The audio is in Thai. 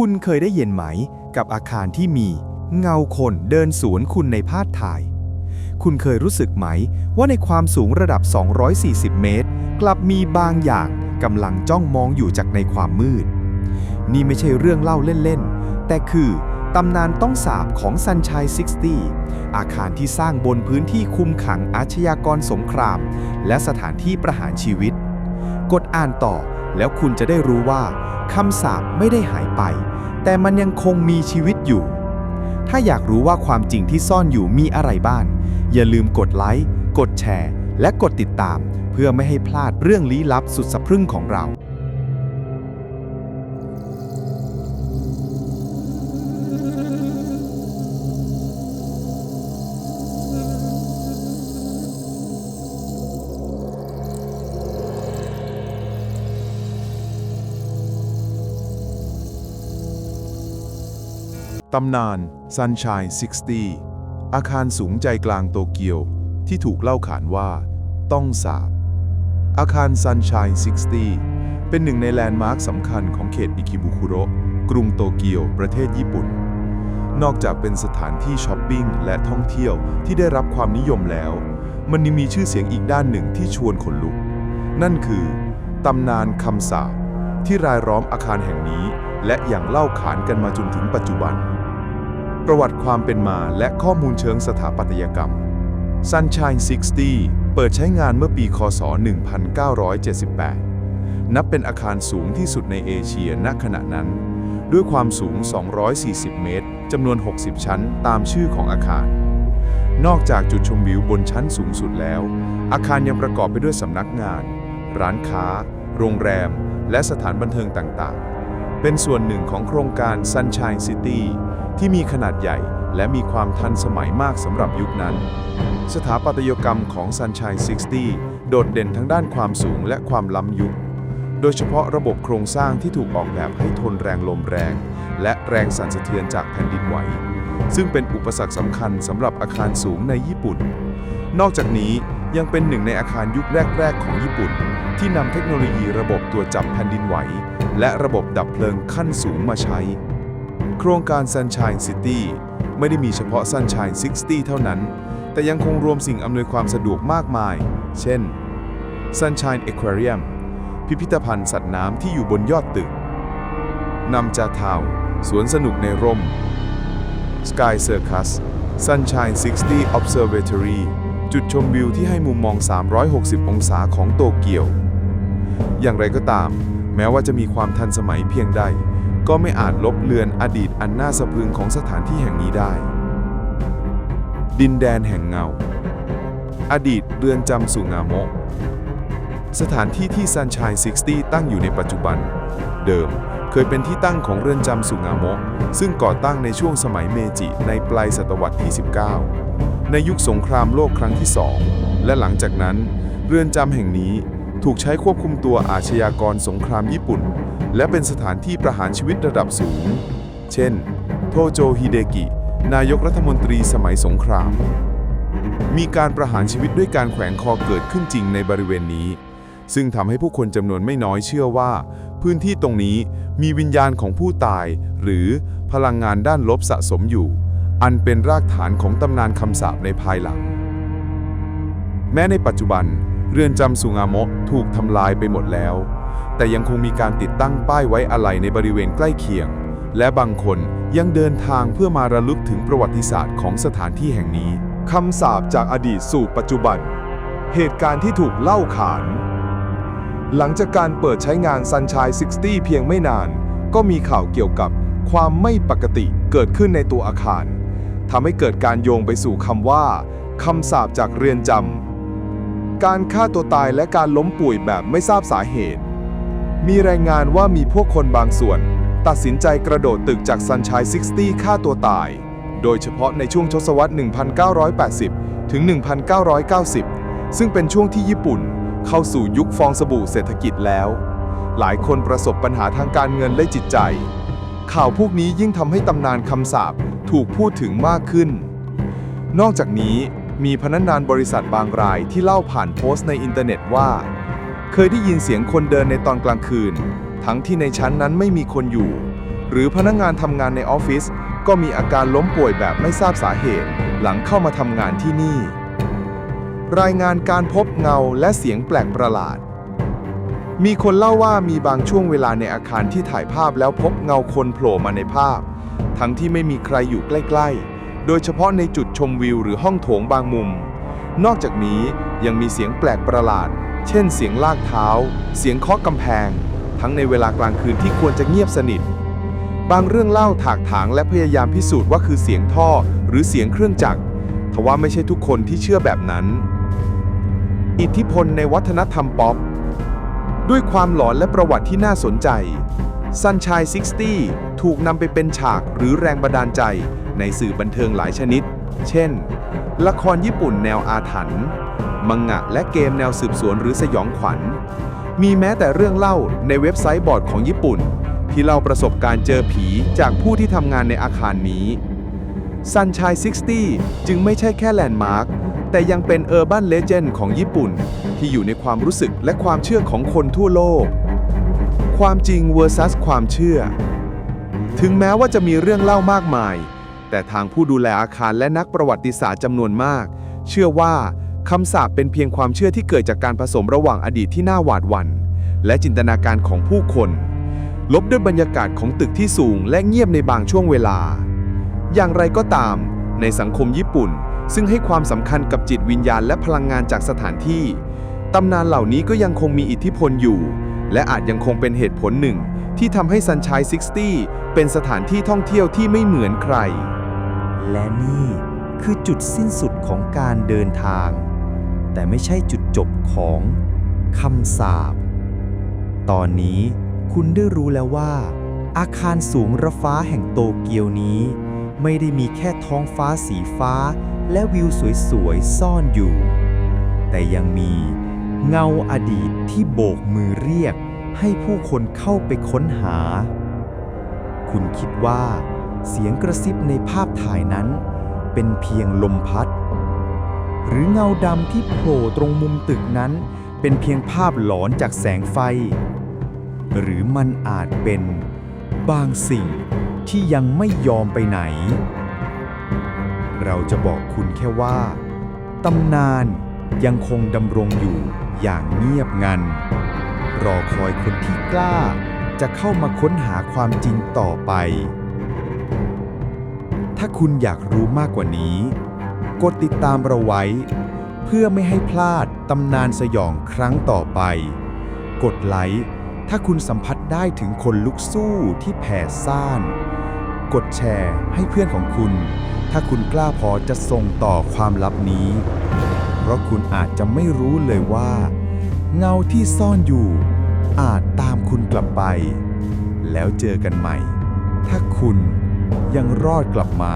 คุณเคยได้เย็นไหมกับอาคารที่มี เงาคนเดินสวนคุณในภาพถ่าย คุณเคยรู้สึกไหมว่าในความสูงระดับ 240 เมตร กลับมีบางอย่างกำลังจ้องมองอยู่จากในความมืด นี่ไม่ใช่เรื่องเล่าเล่นๆ แต่คือตำนานต้องสาบของ Sunshine 60 อาคารที่สร้างบนพื้นที่คุมขังอาชญากรสงคราม และสถานที่ประหารชีวิต กดอ่านต่อ แล้วคุณจะได้รู้ว่าคำสาปไม่ได้หายไป แต่มันยังคงมีชีวิตอยู่ ถ้าอยากรู้ว่าความจริงที่ซ่อนอยู่มีอะไรบ้าง อย่าลืมกดไลค์ กดแชร์ และกดติดตาม เพื่อไม่ให้พลาดเรื่องลี้ลับสุดสะพรึ่งของเรา ตำนาน Sunshine 60 อาคารสูงใจกลางโตเกียวที่ถูกเล่าขานว่า ต้องสาบ อาคาร Sunshine 60 เป็นหนึ่งในแลนด์มาร์คสำคัญของเขตอิคิบุคุโระกรุงโตเกียว ประเทศญี่ปุ่น นอกจากเป็นสถานที่ช้อปปิ้งและท่องเที่ยวที่ได้รับความนิยมแล้ว มันยังมีชื่อเสียงอีกด้านหนึ่งที่ชวนขนลุก นั่นคือตำนานคำสาปที่รายล้อมอาคารแห่งนี้ และอย่างเล่าขานกันมาจนถึงปัจจุบัน ประวัติความเป็นมาและข้อมูลเชิงสถาปัตยกรรม Sunshine 60 เปิดใช้งานเมื่อปี คศ 1978 นับเป็นอาคารสูงที่สุดในเอเชียณขณะนั้น ด้วยความสูง 240 เมตร จำนวน 60 ชั้นตามชื่อของอาคาร นอกจากจุดชมวิวบนชั้นสูงสุดแล้ว อาคารยังประกอบไปด้วยสำนักงาน ร้านค้า โรงแรม และสถานบันเทิงต่างๆ เป็นส่วนหนึ่งของโครงการ Sunshine City ที่มีขนาดใหญ่และมีความทันสมัยมากสำหรับยุคนั้น สถาปัตยกรรมของ Sunshine 60 โดดเด่นทั้งด้านความสูงและความล้ำยุค โดยเฉพาะระบบโครงสร้างที่ถูกออกแบบให้ทนแรงลมแรง และแรงสั่นสะเทือนจากแผ่นดินไหว ซึ่งเป็นอุปสรรคสำคัญสำหรับอาคารสูงในญี่ปุ่น นอกจากนี้ยังเป็นหนึ่งในอาคารยุคแรก ๆ ของญี่ปุ่น ที่นำเทคโนโลยีระบบตรวจับแผ่นดินไหว และระบบดับเพลิงขั้นสูงมาใช้ โครงการ Sunshine City ไม่ได้มีเฉพาะ Sunshine 60 เท่านั้น แต่ยังคงรวมสิ่งอำนวยความสะดวกมากมาย เช่น Sunshine Aquarium พิพิธภัณฑ์สัตว์น้ำที่อยู่บนยอดตึกนำจาทาวสวนสนุกในร่ม Sky Circus Sunshine 60 Observatory จุดชมวิวที่ให้มุมมอง 360 องศาของโตเกียว อย่างไรก็ตาม แม้ว่าจะมีความทันสมัยเพียงใด ก็ไม่อาจลบเลือนอดีตอันน่าสะพรึงของสถานที่แห่งนี้ได้ ดินแดนแห่งเงา อดีตเรือนจำสุงาโมะสถานที่ที่ Sunshine 60 ตั้งอยู่ในปัจจุบัน เดิมเคยเป็นที่ตั้งของเรือนจำสุงาโมะซึ่งก่อตั้งในช่วงสมัยเมจิในปลายศตวรรษที่ 19 ในยุคสงครามโลกครั้งที่2และหลังจากนั้น เรือนจำแห่งนี้ ถูกใช้ควบคุมตัวอาชญากรสงครามญี่ปุ่น และเป็นสถานที่ประหารชีวิตระดับสูง เช่น โทโจฮิเดกิ นายกรัฐมนตรีสมัยสงคราม มีการประหารชีวิตด้วยการแขวนคอเกิดขึ้นจริงในบริเวณนี้ ซึ่งทำให้ผู้คนจำนวนไม่น้อยเชื่อว่า พื้นที่ตรงนี้มีวิญญาณของผู้ตาย หรือพลังงานด้านลบสะสมอยู่ อันเป็นรากฐานของตำนานคำสาปในภายหลัง แม้ในปัจจุบัน เรือนจำสุงาโมะถูกทำลายไปหมดแล้ว แต่ยังคงมีการติดตั้งป้ายไว้อาลัยในบริเวณใกล้เคียง และบางคนยังเดินทางเพื่อมาระลึกถึงประวัติศาสตร์ของสถานที่แห่งนี้คำสาปจากอดีตสู่ปัจจุบัน เหตุการณ์ที่ถูกเล่าขาน หลังจากการเปิดใช้งาน Sunshine 60 เพียงไม่นาน ก็มีข่าวเกี่ยวกับความไม่ปกติเกิดขึ้นในตัวอาคารทำให้เกิดการโยงไปสู่คำว่าคำสาปจากเรือนจำ การฆ่าตัวตายและการล้มป่วยแบบไม่ทราบสาเหตุ มีรายงานว่ามีพวกคนบางส่วน ตัดสินใจกระโดดตึกจาก Sunshine 60 ฆ่าตัวตาย โดยเฉพาะในช่วงทศวรรษ 1980 ถึง 1990 ซึ่งเป็นช่วงที่ญี่ปุ่น เข้าสู่ยุคฟองสบู่เศรษฐกิจแล้ว หลายคนประสบปัญหาทางการเงินและจิตใจ ข่าวพวกนี้ยิ่งทำให้ตำนานคำสาปถูกพูดถึงมากขึ้น นอกจากนี้ มีพนักงานบริษัทบางรายที่เล่าผ่านโพสต์ในอินเทอร์เน็ตว่า เคยได้ยินเสียงคนเดินในตอนกลางคืน ทั้งที่ในชั้นนั้นไม่มีคนอยู่ หรือพนักงานทำงานในออฟฟิศก็มีอาการล้มป่วยแบบไม่ทราบสาเหตุ หลังเข้ามาทำงานที่นี่ รายงานการพบเงาและเสียงแปลกประหลาด มีคนเล่าว่ามีบางช่วงเวลาในอาคารที่ถ่ายภาพแล้วพบเงาคนโผล่มาในภาพ ทั้งที่ไม่มีใครอยู่ใกล้ ๆ โดยเฉพาะในจุดชมวิวหรือห้องโถงบางมุม นอกจากนี้ยังมีเสียงแปลกประหลาด เช่นเสียงลากเท้า เสียงเคาะกำแพง ทั้งในเวลากลางคืนที่ควรจะเงียบสนิท บางเรื่องเล่าถากถางและพยายามพิสูจน์ว่าคือเสียงท่อหรือเสียงเครื่องจักรทว่าไม่ใช่ทุกคนที่เชื่อแบบนั้น อิทธิพลในวัฒนธรรมป๊อปด้วยความหลอนและประวัติที่น่าสนใจ Sunshine 60 ถูกนำไปเป็นฉากหรือแรงบันดาลใจ ในสื่อบันเทิงหลายชนิด เช่น ละครญี่ปุ่นแนวอาถรรพ์มังงะและเกมแนวสืบสวนหรือสยองขวัญ มีแม้แต่เรื่องเล่าในเว็บไซต์บอร์ดของญี่ปุ่น ที่เล่าประสบการณ์เจอผีจากผู้ที่ทำงานในอาคารนี้ Sunshine 60 จึงไม่ใช่แค่แลนด์มาร์คแต่ยังเป็น Urban Legend ของญี่ปุ่น ที่อยู่ในความรู้สึกและความเชื่อของคนทั่วโลก ความจริง vs ความเชื่อ ถึงแม้ว่าจะมีเรื่องเล่ามากมาย แต่ทางผู้ดูแลอาคารและนักประวัติศาสตร์จำนวนมาก เชื่อว่าคำสาปเป็นเพียงความเชื่อที่เกิดจากการผสมระหว่างอดีตที่น่าหวาดหวั่น และจินตนาการของผู้คน ลบด้วยบรรยากาศของตึกที่สูงและเงียบในบางช่วงเวลา อย่างไรก็ตาม ในสังคมญี่ปุ่น ซึ่งให้ความสำคัญกับจิตวิญญาณและพลังงานจากสถานที่ตำนานเหล่านี้ก็ยังคงมีอิทธิพลอยู่ และอาจยังคงเป็นเหตุผลหนึ่ง ที่ทำให้ Sunshine 60 เป็นสถานที่ท่องเที่ยวที่ไม่เหมือนใคร และนี่คือจุดสิ้นสุดของการเดินทาง แต่ไม่ใช่จุดจบของคำสาปตอนนี้คุณได้รู้แล้วว่า อาคารสูงระฟ้าแห่งโตเกียวนี้ ไม่ได้มีแค่ท้องฟ้าสีฟ้า และวิวสวยๆซ่อนอยู่ แต่ยังมี เงาอดีตที่โบกมือเรียก ให้ผู้คนเข้าไปค้นหา คุณคิดว่า เสียงกระซิบในภาพถ่ายนั้น เป็นเพียงลมพัด หรือเงาดำที่โผล่ตรงมุมตึกนั้น เป็นเพียงภาพหลอนจากแสงไฟ หรือมันอาจเป็น บางสิ่งที่ยังไม่ยอมไปไหน เราจะบอกคุณแค่ว่า ตำนานยังคงดำรงอยู่ อย่างเงียบงัน รอคอยคนที่กล้า จะเข้ามาค้นหาความจริงต่อไป ถ้าคุณอยากรู้มากกว่านี้ กดติดตามเราไว้ เพื่อไม่ให้พลาดตำนานสยองครั้งต่อไป กดไลค์ถ้าคุณสัมผัสได้ถึงคนลุกสู้ที่แผ่ซ่าน กดแชร์ให้เพื่อนของคุณ ถ้าคุณกล้าพอจะส่งต่อความลับนี้ ราะคุณอาจจะไม่รู้เลยว่า เงาที่ซ่อนอยู่ อาจตามคุณกลับไป แล้วเจอกันใหม่ ถ้าคุณยังรอดกลับมา